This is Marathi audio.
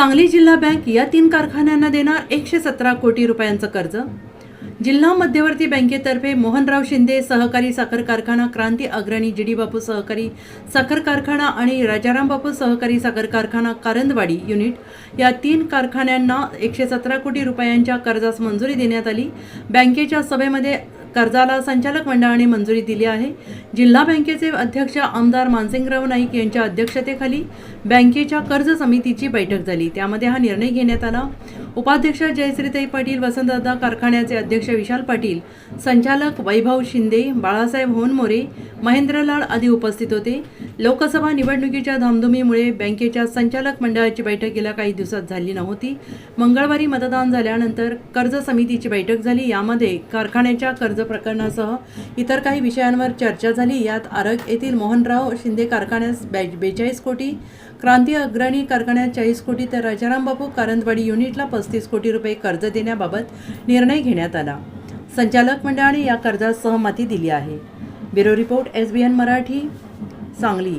सांगली जिल्हा बँक या तीन कारखान्यांना देणार एकशे सतरा कोटी रुपयांचं कर्ज. जिल्हा मध्यवर्ती बँकेतर्फे मोहनराव शिंदे सहकारी साखर कारखाना क्रांती अग्रणी जी डी बापू सहकारी साखर कारखाना आणि राजाराम बापू सहकारी साखर कारखाना कारंदवाडी युनिट या तीन कारखान्यांना एकशे सतरा कोटी रुपयांच्या कर्जास मंजुरी देण्यात आली. बँकेच्या सभेमध्ये कर्जाला संचालक मंडळाने मंजुरी दिली आहे. जिल्हा बँकेचे अध्यक्ष आमदार मानसिंगराव नाईक यांच्या अध्यक्षतेखाली बँकेच्या कर्ज समितीची बैठक झाली. त्यामध्ये हा निर्णय घेण्यात आला. उपाध्यक्ष जयश्रीताई पाटील वसंतदादा कारखान्याचे अध्यक्ष विशाल पाटील संचालक वैभव शिंदे बाळासाहेब होनमोरे महेंद्रलाल आदी उपस्थित होते. लोकसभा निवडणुकीच्या धामधुमीमुळे बँकेच्या संचालक मंडळाची बैठक गेल्या काही दिवसात झाली नव्हती. मंगळवारी मतदान झाल्यानंतर कर्ज समितीची बैठक झाली. यामध्ये कारखान्याच्या कर्ज प्रकरणासह इतर काही विषयांवर चर्चा झाली. यात आरग येथील मोहनराव शिंदे कारखान्यास बेचाळीस कोटी क्रांती अग्रणी कारखान्यात चाळीस कोटी तर राजाराम बापू कारंदवाडी युनिटला पस्तीस कोटी रुपये कर्ज देण्याबाबत निर्णय घेण्यात आला. संचालक मंडळाने या कर्जास सहमती दिली आहे. Bureau report S B N Marathi Sangli.